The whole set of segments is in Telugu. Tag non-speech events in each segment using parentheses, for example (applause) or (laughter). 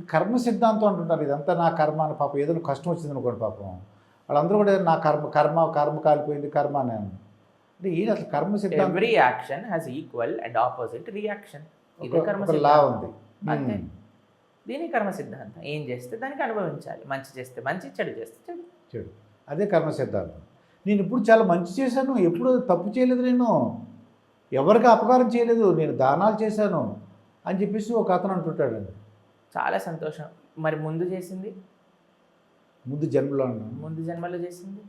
కర్మ సిద్ధాంతం అంటుంటారు ఇదంతా నా కర్మ అని పాపం ఏదైనా కష్టం వచ్చింది అనుకోండి పాపం. వాళ్ళందరూ కూడా నా కర్మ కర్మ కర్మ కాలిపోయింది కర్మ అని. అంటే ఈయన అసలు కర్మ సిద్ధాంతం every action has equal and opposite reaction ఇది కర్మ లా. ఉంది. అంతే. దీని కర్మ సిద్ధాంతం. ఏం చేస్తే దానికి అనుభవించాలి. మంచి చేస్తే మంచి చెడు చేస్తే చెడు. చెడు. అదే కర్మ సిద్ధాంతం. నేను ఇప్పుడు చాలా మంచి చేశాను ఎప్పుడు తప్పు చేయలేదు నేను. ఎవరికి అపకారం చేయలేదు నేను దానాలు చేశాను అని చెప్పేసి ఒక అతను అంటుంటాడండి. చాలా సంతోషం. మరి ముందు చేసింది? ముందు జన్మలో ముందు జన్మలో చేసింది.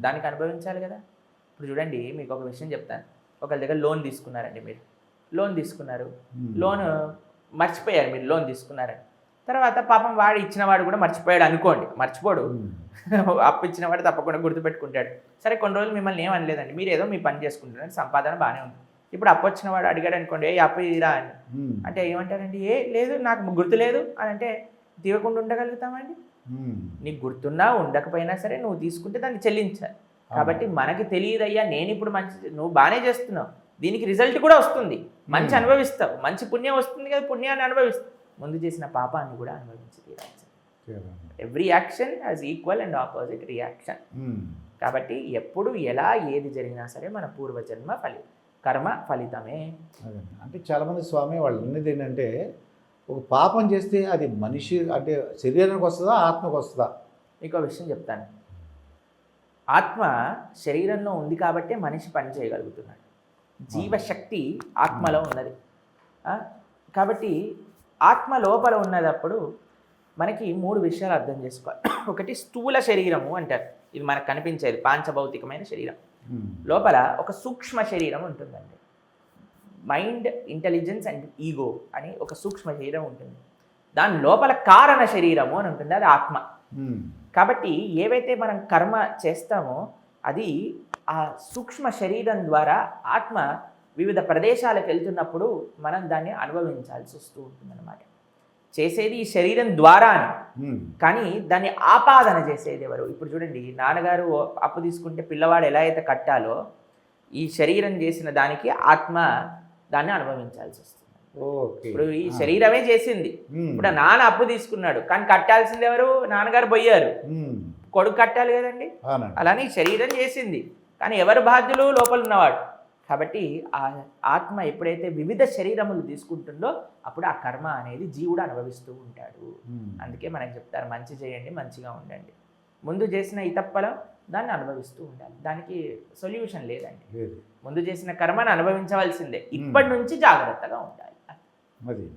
దానికి అనుభవించాలి కదా? ఇప్పుడు చూడండి మీకు ఒక విషయం చెప్తాను. ఒకరి దగ్గర లోన్ తీసుకున్నారండి మీరు. లోన్ తీసుకున్నారు. లోన్ మర్చిపోయారు మీరు లోన్ తీసుకున్నారని. తర్వాత పాపం వాడు ఇచ్చిన వాడు కూడా మర్చిపోయాడు అనుకోండి. మర్చిపోడు. (laughs) అప్పు ఇచ్చిన వాడు తప్పకుండా గుర్తుపెట్టుకుంటాడు. సరే కొన్ని రోజులు మిమ్మల్ని ఏమనలేదండి. మీరు ఏదో మీ పని చేసుకుంటున్నారు సంపాదన బాగానే ఉంది. ఇప్పుడు అప్పు వచ్చిన వాడు అడిగాడు అనుకోండి ఏ అప్పు ఇరా అని. అంటే ఏమంటారండి ఏ లేదు నాకు గుర్తు లేదు అని అంటే తీయకుండా ఉండగలుగుతామండి. నీకు గుర్తున్నా ఉండకపోయినా సరే నువ్వు తీసుకుంటే దాన్ని చెల్లించాలి. కాబట్టి మనకి తెలియదయ్యా నేను ఇప్పుడు మంచి నువ్వు బాగానే చేస్తున్నావు. దీనికి రిజల్ట్ కూడా వస్తుంది. మంచి. అనుభవిస్తావు. మంచి పుణ్యం వస్తుంది కదా పుణ్యాన్ని అనుభవిస్తావు. ముందు చేసిన పాపాన్ని కూడా అనుభవించి every action has equal and opposite reaction. కాబట్టి ఎప్పుడు ఎలా ఏది జరిగినా సరే మన పూర్వజన్మ ఫలి కర్మ ఫలితమే. అంటే చాలామంది స్వామి వాళ్ళు అన్నది ఏంటంటే ఒక పాపం చేస్తే అది మనిషి అంటే శరీరానికి వస్తుందా ఆత్మకు వస్తుందా? ఇంకో విషయం చెప్తాను. ఆత్మ శరీరంలో ఉంది కాబట్టే మనిషి పని చేయగలుగుతున్నాడు. జీవశక్తి ఆత్మలో ఉన్నది? కాబట్టి ఆత్మ లోపల ఉన్నదప్పుడు మనకి మూడు విషయాలు అర్థం చేసుకోవాలి. ఒకటి స్థూల శరీరము అంటారు. ఇది మనకు కనిపించేది పాంచభౌతికమైన శరీరం. లోపల ఒక సూక్ష్మ శరీరం ఉంటుందండి. మైండ్ ఇంటెలిజెన్స్ అండ్ ఈగో అని ఒక సూక్ష్మ శరీరం ఉంటుంది. దాని లోపల కారణ శరీరము అని ఉంటుంది అది ఆత్మ. ఉమ్. కాబట్టి ఏవైతే మనం కర్మ చేస్తామో అది ఆ సూక్ష్మ శరీరం ద్వారా ఆత్మ వివిధ ప్రదేశాలకు వెళ్తున్నప్పుడు మనం దాన్ని అనుభవించాల్సి వస్తూ ఉంటుందన్నమాట. చేసేది ఈ శరీరం ద్వారానే. ఉమ్. కానీ దాన్ని ఆపాదన చేసేది ఎవరు? ఇప్పుడు చూడండి నాన్నగారు అప్పు తీసుకుంటే పిల్లవాడు ఎలా అయితే కట్టాలో ఈ శరీరం చేసిన దానికి ఆత్మ దాన్ని అనుభవించాల్సి వస్తుంది. ఇప్పుడు ఈ. శరీరమే చేసింది. ఇప్పుడు నాన్న అప్పు తీసుకున్నాడు కానీ కట్టాల్సింది ఎవరు? నాన్నగారు పోయారు. కొడుకు కట్టాలి కదండి. అలానే ఈ శరీరం చేసింది. కానీ ఎవరు బాధ్యులు? లోపల ఉన్నవాడు. కాబట్టి ఆ ఆత్మ ఎప్పుడైతే వివిధ శరీరములు తీసుకుంటుందో అప్పుడు ఆ కర్మ అనేది జీవుడు అనుభవిస్తూ ఉంటాడు. ఉమ్. అందుకే మనకు చెప్తారు మంచి చేయండి మంచిగా ఉండండి. ముందు చేసిన ఇతప్పలం దాన్ని అనుభవిస్తూ ఉండాలి. దానికి సొల్యూషన్ లేదండి. లేదు. ముందు చేసిన కర్మను అనుభవించవలసిందే. ఇప్పటి నుంచి జాగ్రత్తగా ఉండాలి. అది.